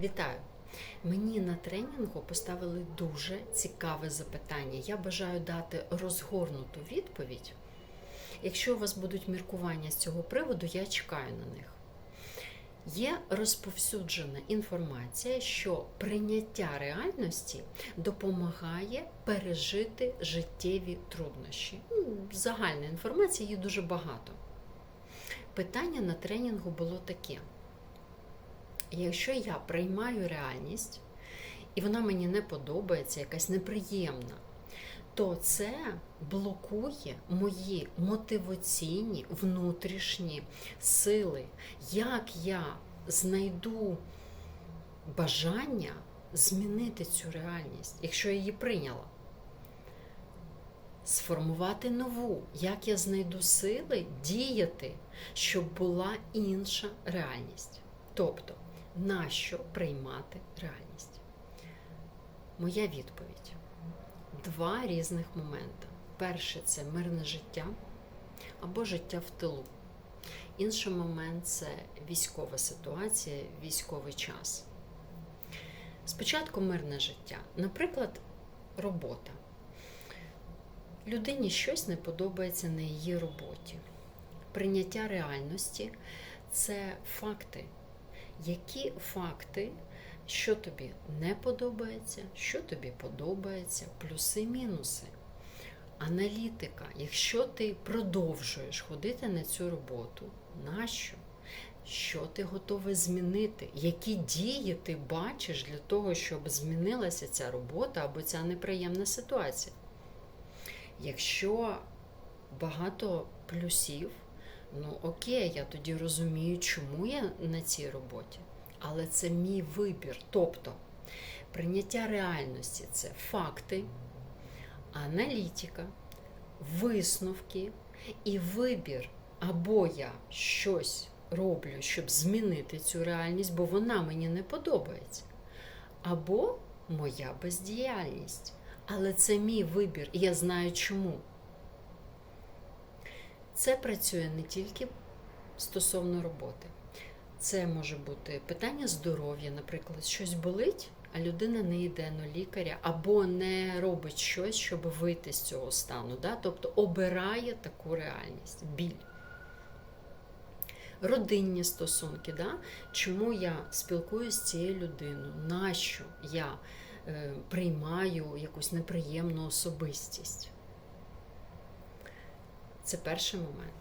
Вітаю! Мені на тренінгу поставили дуже цікаве запитання. Я бажаю дати розгорнуту відповідь. Якщо у вас будуть міркування з цього приводу, я чекаю на них. Є розповсюджена інформація, що прийняття реальності допомагає пережити життєві труднощі. Ну, Загальна інформація її дуже багато. Питання на тренінгу було таке. Якщо я приймаю реальність, і вона мені не подобається, якась неприємна, то це блокує мої мотиваційні внутрішні сили. Як я знайду бажання змінити цю реальність, якщо я її прийняла? Сформувати нову, як я знайду сили діяти, щоб була інша реальність. Тобто, нащо приймати реальність? Моя відповідь: два різних моменти. Перше це мирне життя або життя в тилу. Інший момент це військова ситуація, військовий час. Спочатку мирне життя. Наприклад, робота. Людині щось не подобається на її роботі. Прийняття реальності це факти. Які факти, що тобі не подобається, що тобі подобається, плюси, мінуси. Аналітика, якщо ти продовжуєш ходити на цю роботу, нащо? Що ти готовий змінити? Які дії ти бачиш для того, щоб змінилася ця робота або ця неприємна ситуація? Якщо багато плюсів, ну окей, я тоді розумію, чому я на цій роботі. Але це мій вибір. Тобто прийняття реальності це факти, аналітика, висновки і вибір. Або я щось роблю, щоб змінити цю реальність, бо вона мені не подобається. Або моя бездіяльність. Але це мій вибір, і я знаю чому. Це працює не тільки стосовно роботи. Це може бути питання здоров'я, наприклад, щось болить, а людина не йде до лікаря або не робить щось, щоб вийти з цього стану. Да? Тобто обирає таку реальність, біль. Родинні стосунки, да? чому я спілкуюся з цією людиною, нащо я е, приймаю якусь неприємну особистість. Це перший момент.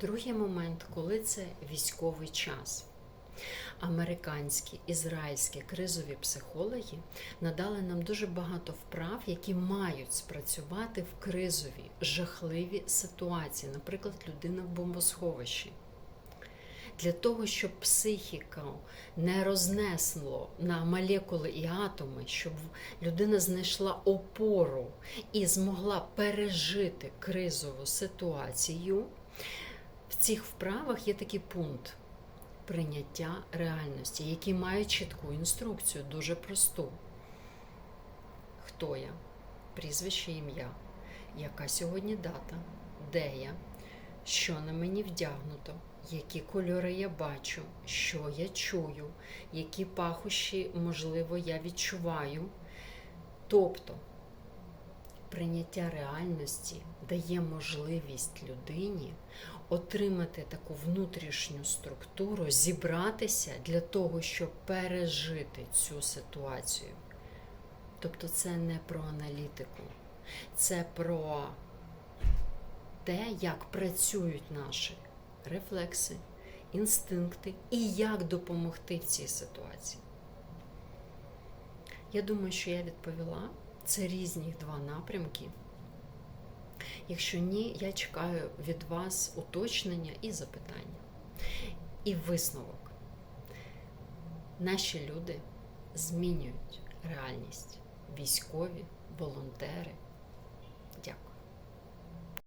Другий момент, коли це військовий час. Американські, ізраїльські кризові психологи надали нам дуже багато вправ, які мають спрацювати в кризові, жахливі ситуації, наприклад, людина в бомбосховищі. Для того, щоб психіка не рознесло на молекули і атоми, щоб людина знайшла опору і змогла пережити кризову ситуацію, в цих вправах є такий пункт прийняття реальності, який має чітку інструкцію, дуже просту. Хто я? Прізвище ім'я, яка сьогодні дата, де я, що на мені вдягнуто, які кольори я бачу, що я чую, які пахощі, можливо, я відчуваю. Тобто прийняття реальності дає можливість людині отримати таку внутрішню структуру, зібратися для того, щоб пережити цю ситуацію. Тобто це не про аналітику, це про те, як працюють наші рефлекси, інстинкти і як допомогти в цій ситуації. Я думаю, що я відповіла. Це різні два напрямки. Якщо ні, я чекаю від вас уточнення і запитання. І висновок. Наші люди змінюють реальність. Військові, волонтери,